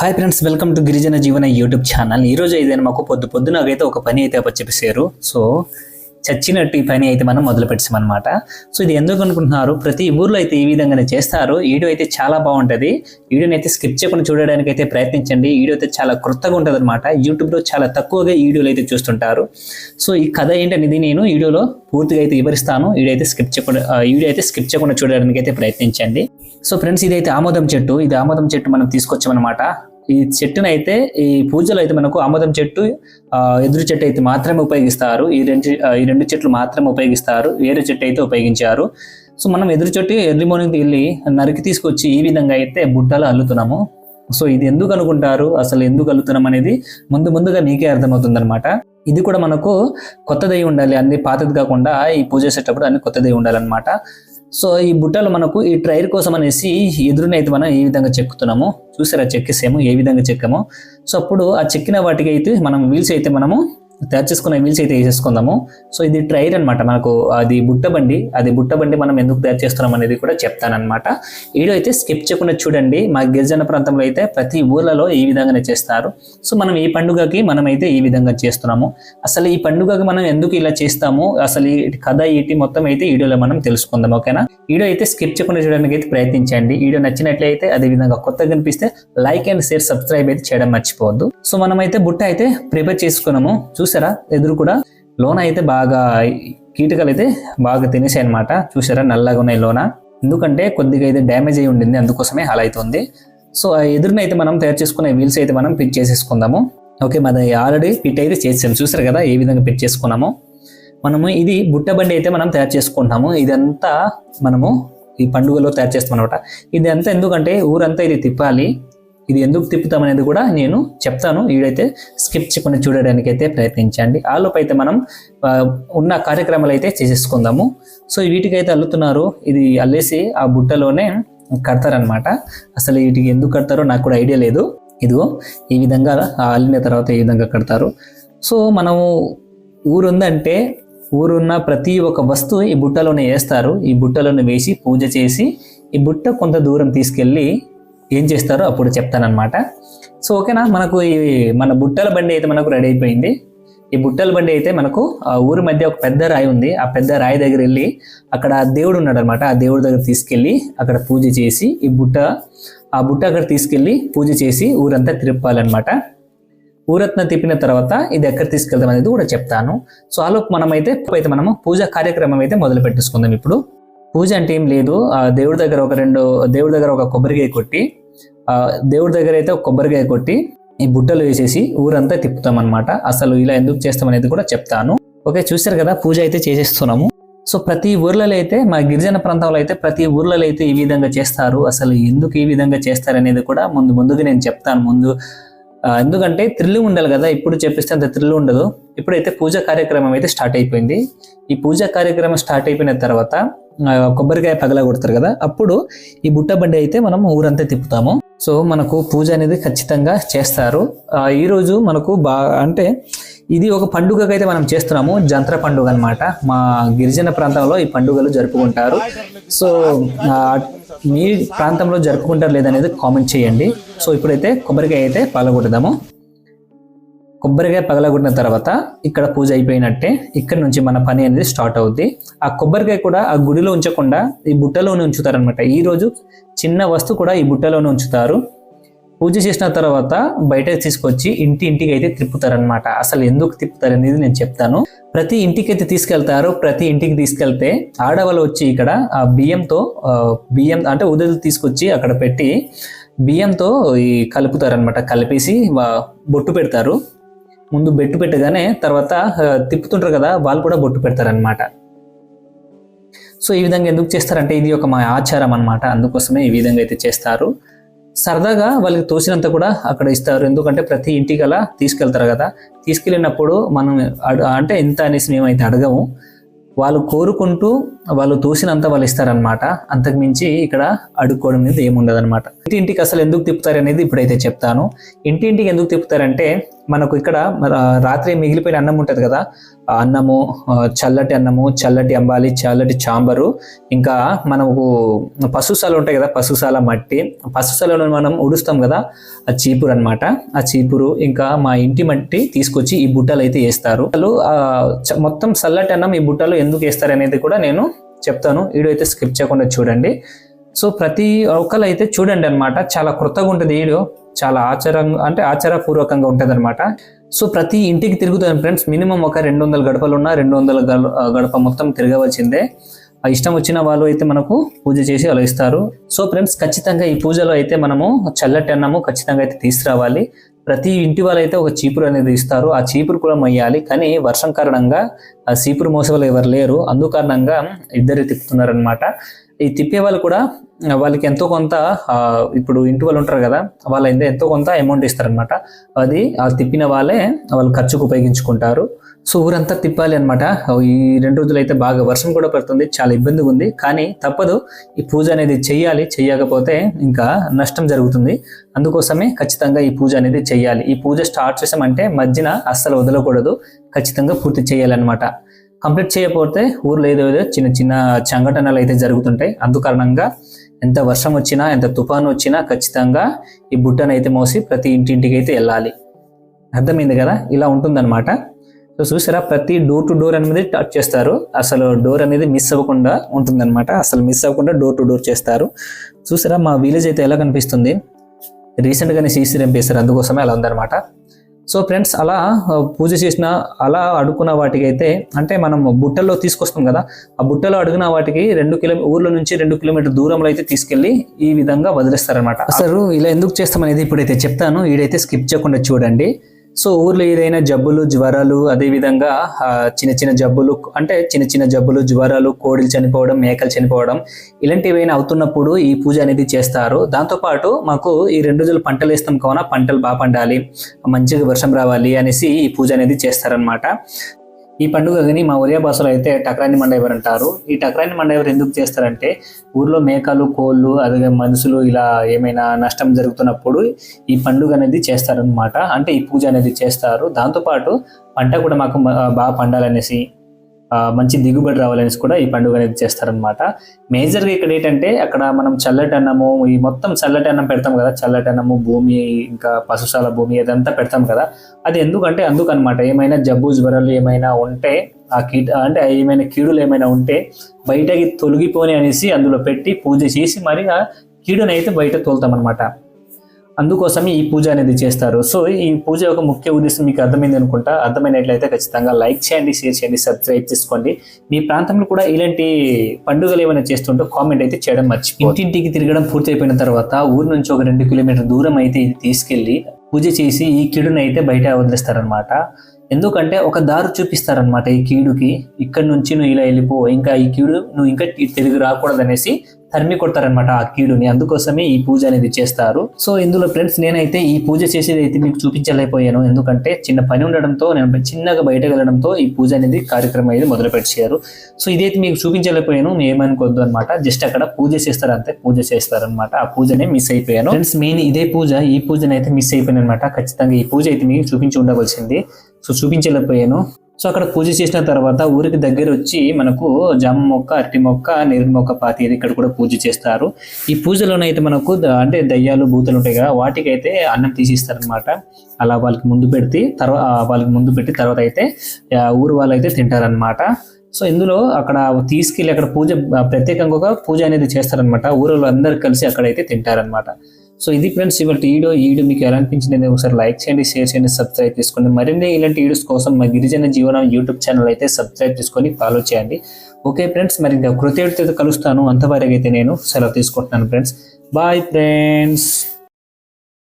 Hi friends welcome to గిరిజన జీవన YouTube channel ఈ రోజు మాకు పొద్దు పొద్దున అయితే ఒక పని అయితే చెప్పేశారు సో చచ్చినట్టు ఈ పని అయితే మనం మొదలు పెట్టామన్నమాట. సో ఇది ఎందుకు అనుకుంటున్నారు? ప్రతి ఊర్లో అయితే ఈ విధంగానే చేస్తారు. వీడియో అయితే చాలా బాగుంటుంది. వీడియోని అయితే స్కిప్ చేయకుండా చూడడానికి అయితే ప్రయత్నించండి. వీడియో అయితే చాలా కొత్తగా ఉంటుంది అనమాట యూట్యూబ్లో చాలా తక్కువగా వీడియోలు అయితే చూస్తుంటారు. సో ఈ కథ ఏంటనేది నేను వీడియోలో పూర్తిగా అయితే వివరిస్తాను. వీడియో అయితే స్కిప్ చేయకుండా వీడియో అయితే స్కిప్ చేయకుండా చూడడానికి అయితే ప్రయత్నించండి. సో ఫ్రెండ్స్ ఇదైతే ఆమోదం చెట్టు. ఇది ఆమోదం చెట్టు మనం తీసుకొచ్చామన్నమాట. ఈ చెట్టును అయితే ఈ పూజలు అయితే మనకు ఆమోదం చెట్టు ఆ, ఎదురు చెట్టు అయితే మాత్రమే ఉపయోగిస్తారు. ఈ రెండు ఈ రెండు చెట్లు మాత్రమే ఉపయోగిస్తారు. వేరే చెట్టు అయితే ఉపయోగించారు. సో మనం ఎదురు చెట్టు ఎర్లీ మార్నింగ్ వెళ్ళి నరికి తీసుకొచ్చి ఈ విధంగా అయితే బుట్టలు అల్లుతున్నాము. సో ఇది ఎందుకు అనుకుంటారు? అసలు ఎందుకు అల్లుతున్నాం అనేది ముందు ముందుగా మీకే అర్థమవుతుంది అనమాట ఇది కూడా మనకు కొత్తదై ఉండాలి. అన్ని పాతది కాకుండా ఈ పూజ చేసేటప్పుడు అన్ని కొత్తదై ఉండాలన్నమాట. సో ఈ బుట్టలు మనకు ఈ ట్రైర్ కోసం అనేసి ఎదురునైతే మనం ఏ విధంగా చెక్కుతున్నాము చూసారా? చెక్కేసాము ఏ విధంగా చెక్కాము. సో అప్పుడు ఆ చెక్కిన వాటికి అయితే మనం వీల్స్ అయితే మనము తయారు చేసుకున్న మీల్స్ అయితే వేసేసుకుందాము. సో ఇది ట్రైర్ అన్నమాట. మనకు అది బుట్ట బండి. అది బుట్ట బండి మనం ఎందుకు తయారు చేస్తున్నాం అనేది కూడా చెప్తానమాట వీడియో అయితే స్కిప్ చేయకుండా చూడండి. మా గిరిజన ప్రాంతంలో అయితే ప్రతి ఊర్లలో ఈ విధంగానే చేస్తారు. సో మనం ఈ పండుగకి మనం అయితే ఈ విధంగా చేస్తున్నాము. అసలు ఈ పండుగకి మనం ఎందుకు ఇలా చేస్తాము? అసలు ఈ కథ ఏంటి మొత్తం అయితే వీడియోలో మనం తెలుసుకుందాం. ఓకేనా? వీడియో అయితే స్కిప్ చేయకుండా చూడడానికి అయితే ప్రయత్నించండి. వీడియో నచ్చినట్లయితే అదే విధంగా కొత్తగా కనిపిస్తే లైక్ అండ్ షేర్ సబ్స్క్రైబ్ అయితే చేయడం మర్చిపోవద్దు. సో మనం అయితే బుట్ట అయితే ప్రిపేర్ చేసుకున్నాము. చూసారా? ఎదురు కూడా లోన అయితే బాగా కీటకాలు అయితే బాగా తినేసాయి అనమాట చూసారా? నల్లగా ఉన్నాయి లోన. ఎందుకంటే కొద్దిగా అయితే డ్యామేజ్ అయి ఉండింది. అందుకోసమే అలా అవుతుంది సో ఆ ఎదురునైతే అయితే మనం తయారు చేసుకునే వీల్స్ అయితే మనం పిక్ చేసేసుకుందాము. ఓకే మాది ఆల్రెడీ పిట్ అయితే చేసాము చూసారు కదా? ఏ విధంగా పిట్ చేసుకున్నాము. మనము ఇది బుట్ట బండి అయితే మనం తయారు చేసుకుంటాము. ఇదంతా మనము ఈ పండుగలో తయారు చేస్తాం అనమాట ఇది అంతా ఎందుకంటే ఊరంతా ఇది తిప్పాలి. ఇది ఎందుకు తిప్పుతాం అనేది కూడా నేను చెప్తాను. వీడైతే స్కిప్ చేయకుండా చూడడానికి అయితే ప్రయత్నించండి ఆలోపు అయితే మనం ఉన్న కార్యక్రమాలు అయితే చేసేసుకుందాము. సో వీటికైతే అల్లుతున్నారు. ఇది అల్లేసి ఆ బుట్టలోనే కడతారనమాట అసలు వీటికి ఎందుకు కడతారో నాకు కూడా ఐడియా లేదు. ఇదిగో ఈ విధంగా అల్లిన తర్వాత ఈ విధంగా కడతారు. సో మనము ఊరుందంటే ఊరున్న ప్రతి ఒక్క వస్తువు ఈ బుట్టలోనే వేస్తారు. ఈ బుట్టలోనే వేసి పూజ చేసి ఈ బుట్ట కొంత దూరం తీసుకెళ్ళి ఏం చేస్తారో అప్పుడు చెప్తానమాట సో ఓకేనా? మనకు ఈ మన బుట్టల బండి అయితే మనకు రెడీ అయిపోయింది. ఈ బుట్టల బండి అయితే మనకు ఆ ఊరి మధ్య ఒక పెద్ద రాయి ఉంది. ఆ పెద్ద రాయి దగ్గర వెళ్ళి అక్కడ దేవుడు ఉన్నాడు అనమాట ఆ దేవుడి దగ్గర తీసుకెళ్ళి అక్కడ పూజ చేసి ఈ బుట్ట ఆ బుట్ట అక్కడ తీసుకెళ్ళి పూజ చేసి ఊరంతా తిప్పాలన్నమాట ఊరత్న తిప్పిన తర్వాత ఇది ఎక్కడ తీసుకెళ్తాం అనేది కూడా చెప్తాను. సో ఆలోపు మనమైతే అయితే మనము పూజ కార్యక్రమం అయితే మొదలు పెట్టేసుకుందాం ఇప్పుడు. పూజ అంటే ఏం లేదు. ఆ దేవుడి దగ్గర ఒక రెండు దేవుడి దగ్గర ఒక కొబ్బరికాయ కొట్టి దేవుడి దగ్గర అయితే ఒక కొబ్బరికాయ కొట్టి ఈ బుట్టలు వేసేసి ఊరంతా తిప్పుతాం అనమాట అసలు ఇలా ఎందుకు చేస్తాం అనేది కూడా చెప్తాను. ఓకే చూశారు కదా పూజ అయితే చేసేస్తున్నాము. సో ప్రతి ఊర్లలో అయితే మా గిరిజన ప్రాంతంలో అయితే ప్రతి ఊర్లలో అయితే ఈ విధంగా చేస్తారు. అసలు ఎందుకు ఈ విధంగా చేస్తారు అనేది కూడా ముందు ముందుగా నేను చెప్తాను. ముందు ఎందుకంటే థ్రిల్ ఉండాలి కదా ఇప్పుడు చెప్పిస్తే అంత థ్రిల్ ఉండదు. ఇప్పుడైతే పూజ కార్యక్రమం అయితే స్టార్ట్ అయిపోయింది. ఈ పూజ కార్యక్రమం స్టార్ట్ అయిపోయిన తర్వాత కొబ్బరికాయ పగల కొడతారు కదా అప్పుడు ఈ బుట్ట బండి అయితే మనం ఊరంతా తిప్పుతాము. సో మనకు పూజ అనేది ఖచ్చితంగా చేస్తారు. ఈరోజు మనకు బా అంటే ఇది ఒక పండుగకైతే అయితే మనం చేస్తున్నాము జంత్ర పండుగ అన్నమాట. మా గిరిజన ప్రాంతంలో ఈ పండుగలు జరుపుకుంటారు. సో మీ ప్రాంతంలో జరుపుకుంటారు లేదనేది కామెంట్ చేయండి. సో ఇప్పుడైతే కొబ్బరికాయ అయితే పగలగొట్టుదాము కొబ్బరికాయ పగలగొట్టిన తర్వాత ఇక్కడ పూజ అయిపోయినట్టే ఇక్కడ నుంచి మన పని అనేది స్టార్ట్ అవుద్ది. ఆ కొబ్బరికాయ కూడా ఆ గుడిలో ఉంచకుండా ఈ బుట్టలోనే ఉంచుతారనమాట ఈ రోజు చిన్న వస్తువు కూడా ఈ బుట్టలోనే ఉంచుతారు. పూజ చేసిన తర్వాత బయటకు తీసుకొచ్చి ఇంటి ఇంటికి అయితే తిప్పుతారనమాట అసలు ఎందుకు తిప్పుతారు అనేది నేను చెప్తాను. ప్రతి ఇంటికి అయితే తీసుకెళ్తారు ప్రతి ఇంటికి తీసుకెళ్తే ఆడవాళ్ళు వచ్చి ఇక్కడ ఆ బియ్యంతో బియ్యం అంటే ఉదలు తీసుకొచ్చి అక్కడ పెట్టి బియ్యంతో ఈ కలుపుతారనమాట కలిపేసి బొట్టు పెడతారు. ముందు బెట్టు పెట్టగానే తర్వాత తిప్పుతుంటారు కదా వాళ్ళు కూడా బొట్టు పెడతారనమాట సో ఈ విధంగా ఎందుకు చేస్తారంటే ఇది ఒక మా ఆచారం అన్నమాట. అందుకోసమే ఈ విధంగా అయితే చేస్తారు. సరదాగా వాళ్ళకి తోసినంత కూడా అక్కడ ఇస్తారు. ఎందుకంటే ప్రతి ఇంటికి అలా తీసుకెళ్తారు కదా. తీసుకెళ్ళినప్పుడు మనం అంటే ఎంత అనేసి మేమైతే అడగము. వాళ్ళు కోరుకుంటూ వాళ్ళు తోసినంత వాళ్ళు ఇస్తారనమాట అంతకుమించి ఇక్కడ అడుక్కోవడం అనేది ఏముండదు అనమాట ఇంటింటికి అసలు ఎందుకు తిప్పుతారు అనేది ఇప్పుడైతే చెప్తాను. ఇంటింటికి ఎందుకు తిప్పుతారంటే మనకు ఇక్కడ రాత్రి మిగిలిపోయిన అన్నం ఉంటుంది కదా ఆ అన్నము చల్లటి అన్నము చల్లటి అంబాలి చల్లటి చాంబరు ఇంకా మనకు పశుశాల ఉంటాయి కదా పశుశాల మట్టి. పశుశాలను మనం ఉడుస్తాం కదా ఆ చీపురు అన్నమాట. ఆ చీపురు ఇంకా మా ఇంటి మట్టి తీసుకొచ్చి ఈ బుట్టలు అయితే వేస్తారు అసలు మొత్తం చల్లటి అన్నం ఈ బుట్టలు ఎందుకు వేస్తారు అనేది కూడా నేను చెప్తాను. వీడియో అయితే స్కిప్ చేయకుండా చూడండి. సో ప్రతి ఒక్కరు అయితే చూడండి అన్నమాట. చాలా కృతగా ఉంటుంది వీడియో. చాలా ఆచారంగా అంటే ఆచారపూర్వకంగా ఉంటుంది అనమాట సో ప్రతి ఇంటికి తిరుగుతాను ఫ్రెండ్స్. మినిమం ఒక రెండు వందల గడపలు ఉన్న రెండు వందల గడప మొత్తం తిరగవలసిందే. ఆ ఇష్టం వచ్చిన వాళ్ళు అయితే మనకు పూజ చేసి అలా ఇస్తారు సో ఫ్రెండ్స్ ఖచ్చితంగా ఈ పూజలో అయితే మనము చల్లటి అన్నము ఖచ్చితంగా అయితే తీసుకురావాలి. ప్రతి ఇంటి వాళ్ళు అయితే ఒక చీపురు అనేది ఇస్తారు. ఆ చీపురు కూడా మొయ్యాలి. కానీ వర్షం కారణంగా ఆ చీపురు మోసే వాళ్ళు ఎవరు లేరు. అందుకారణంగా ఇద్దరు తిప్పుతున్నారు అనమాట ఈ తిప్పే వాళ్ళు కూడా వాళ్ళకి ఎంతో కొంత ఇప్పుడు ఇంటి వాళ్ళు ఉంటారు కదా వాళ్ళ అయితే ఎంతో కొంత అమౌంట్ ఇస్తారనమాట అది ఆ తిప్పిన వాళ్ళే వాళ్ళు ఖర్చుకు ఉపయోగించుకుంటారు. సో ఊరంతా తిప్పాలి అనమాట ఈ రెండు రోజులు అయితే బాగా వర్షం కూడా పడుతుంది చాలా ఇబ్బందిగా ఉంది. కానీ తప్పదు ఈ పూజ అనేది చెయ్యాలి చెయ్యకపోతే ఇంకా నష్టం జరుగుతుంది. అందుకోసమే ఖచ్చితంగా ఈ పూజ అనేది చెయ్యాలి. ఈ పూజ స్టార్ట్ చేసామంటే మధ్యన అస్సలు వదలకూడదు ఖచ్చితంగా పూర్తి చేయాలన్నమాట. కంప్లీట్ చేయకపోతే ఊర్లో ఏదో ఏదో చిన్న చిన్న సంఘటనలు అయితే జరుగుతుంటాయి. అందుకారణంగా ఎంత వర్షం వచ్చినా ఎంత తుఫాను వచ్చినా ఖచ్చితంగా ఈ బుట్టను అయితే మోసి ప్రతి ఇంటింటికి అయితే వెళ్ళాలి. అర్థమైంది కదా? ఇలా ఉంటుందన్నమాట. సో చూసారా? ప్రతి డోర్ టు డోర్ అనేది టచ్ చేస్తారు. అసలు డోర్ అనేది మిస్ అవ్వకుండా ఉంటుందన్నమాట. అసలు మిస్ అవ్వకుండా డోర్ టు డోర్ చేస్తారు. చూసారా? మా విలేజ్ అయితే ఎలా కనిపిస్తుంది? రీసెంట్గానే సీసీ రంపేశారు అందుకోసమే అలా ఉందన్నమాట. సో ఫ్రెండ్స్ అలా పూజ చేసిన అలా అడుక్కున్న వాటికి అయితే అంటే మనం బుట్టల్లో తీసుకొస్తాం కదా ఆ బుట్టలో అడిగిన వాటికి రెండు కిలో ఊర్లో నుంచి రెండు కిలోమీటర్ దూరంలో అయితే తీసుకెళ్ళి ఈ విధంగా వదిలేస్తారనమాట అసలు ఇలా ఎందుకు చేస్తామనేది ఇప్పుడైతే చెప్తాను ఈడైతే స్కిప్ చేయకుండా చూడండి. సో ఊర్లో ఏదైనా జబ్బులు జ్వరాలు అదేవిధంగా చిన్న చిన్న జబ్బులు అంటే చిన్న చిన్న జబ్బులు జ్వరాలు కోడిలు చనిపోవడం మేకలు చనిపోవడం ఇలాంటివి అవుతున్నప్పుడు ఈ పూజ అనేది చేస్తారు. దాంతోపాటు మాకు ఈ రెండు రోజులు పంటలు వేస్తాం కావున పంటలు బాగా పండాలి మంచిగా వర్షం రావాలి అనేసి ఈ పూజ అనేది చేస్తారనమాట ఈ పండుగని మా ఒరియా భాషలో అయితే టక్రాని మండైవర్ అంటారు. ఈ టక్రాని మండైవర్ ఎందుకు చేస్తారంటే ఊర్లో మేకలు కోళ్ళు అదే మనుషులు ఇలా ఏమైనా నష్టం జరుగుతున్నప్పుడు ఈ పండుగ అనేది చేస్తారనమాట అంటే ఈ పూజ అనేది చేస్తారు. దాంతోపాటు పంట కూడా మాకు బాగా పండాలనేసి మంచి దిగుబడి రావాలనేసి కూడా ఈ పండుగ అనేది చేస్తారనమాట మేజర్గా ఇక్కడ ఏంటంటే అక్కడ మనం చల్లటి అన్నము ఈ మొత్తం చల్లటి అన్నం పెడతాం కదా చల్లటి అన్నము భూమి ఇంకా పశుశాల భూమి అదంతా పెడతాం కదా. అది ఎందుకంటే అందుకనమాట ఏమైనా జబ్బు జ్వరాలు ఏమైనా ఉంటే ఆ కీట అంటే ఏమైనా కీడులు ఏమైనా ఉంటే బయటకి తొలగిపోని అనేసి అందులో పెట్టి పూజ చేసి మరి ఆ బయట తోలుతాం అనమాట అందుకోసమే ఈ పూజ అనేది చేస్తారు. సో ఈ పూజ యొక్క ముఖ్య ఉద్దేశం మీకు అర్థమైంది అనుకుంటా. అర్థమైనట్లయితే ఖచ్చితంగా లైక్ చేయండి షేర్ చేయండి సబ్స్క్రైబ్ చేసుకోండి. మీ ప్రాంతంలో కూడా ఇలాంటి పండుగలు ఏమైనా చేస్తుంటే కామెంట్ అయితే చేయడం మర్చిపో ఇంటింటికి తిరగడం పూర్తి అయిపోయిన తర్వాత ఊరు నుంచి ఒక రెండు కిలోమీటర్ దూరం అయితే ఇది తీసుకెళ్ళి పూజ చేసి ఈ కీడుని అయితే బయట వదిలేస్తారనమాట ఎందుకంటే ఒక దారి చూపిస్తారనమాట ఈ కీడుకి. ఇక్కడ నుంచి నువ్వు ఇలా వెళ్ళిపో ఇంకా ఈ కీడు నువ్వు ఇంకా తిరిగి రాకూడదు అనేసి తరిమి కొడతారనమాట ఆ కీడుని. అందుకోసమే ఈ పూజ అనేది చేస్తారు. సో ఇందులో ఫ్రెండ్స్ నేనైతే ఈ పూజ చేసేది అయితే మీకు చూపించలేకపోయాను. ఎందుకంటే చిన్న పని ఉండడంతో నేను చిన్నగా బయటకు వెళ్ళడంతో ఈ పూజ అనేది కార్యక్రమం అనేది మొదలు పెట్టారు సో ఇదైతే మీకు చూపించలేకపోయాను మీ ఏమనుకోవద్దు అనమాట జస్ట్ అక్కడ పూజ చేస్తారు అంతే పూజ చేస్తారనమాట ఆ పూజనే మిస్ అయిపోయాను. ఫ్రెండ్స్ మెయిన్ ఇదే పూజ. ఈ పూజనైతే మిస్ అయిపోయాను అనమాట ఖచ్చితంగా ఈ పూజ అయితే మీకు చూపించి ఉండవలసింది. సో చూపించలేకపోయాను. సో అక్కడ పూజ చేసిన తర్వాత ఊరికి దగ్గర వచ్చి మనకు జామ మొక్క అరటి మొక్క నేరేడు మొక్క పాతి ఇక్కడ కూడా పూజ చేస్తారు. ఈ పూజలోనైతే మనకు అంటే దయ్యాలు భూతలు ఉంటాయి కదా వాటికి అయితే అన్నం తీసిస్తారనమాట అలా వాళ్ళకి ముందు పెడితే తర్వాత వాళ్ళకి ముందు పెట్టి తర్వాత అయితే ఊరు వాళ్ళు అయితే తింటారనమాట సో ఇందులో అక్కడ తీసుకెళ్ళి అక్కడ పూజ ప్రత్యేకంగా ఒక పూజ అనేది చేస్తారనమాట ఊరిలో అందరు కలిసి అక్కడైతే తింటారనమాట సో ఇది ఫ్రెండ్స్ ఇవాళ వీడియో ఈ వీడియో మీకు ఎలా అనిపించింది ఒకసారి లైక్ చేయండి షేర్ చేయండి సబ్స్క్రైబ్ చేసుకోండి. మరిన్ని ఇలాంటి వీడియోస్ కోసం మా గిరిజన జీవనం యూట్యూబ్ ఛానల్ అయితే సబ్స్క్రైబ్ చేసుకొని ఫాలో చేయండి. ఓకే ఫ్రెండ్స్ మరి ఇంకా కృతజ్ఞతతో కలుస్తాను. అంతవరకు అయితే నేను సెలవు తీసుకుంటున్నాను ఫ్రెండ్స్. Bye friends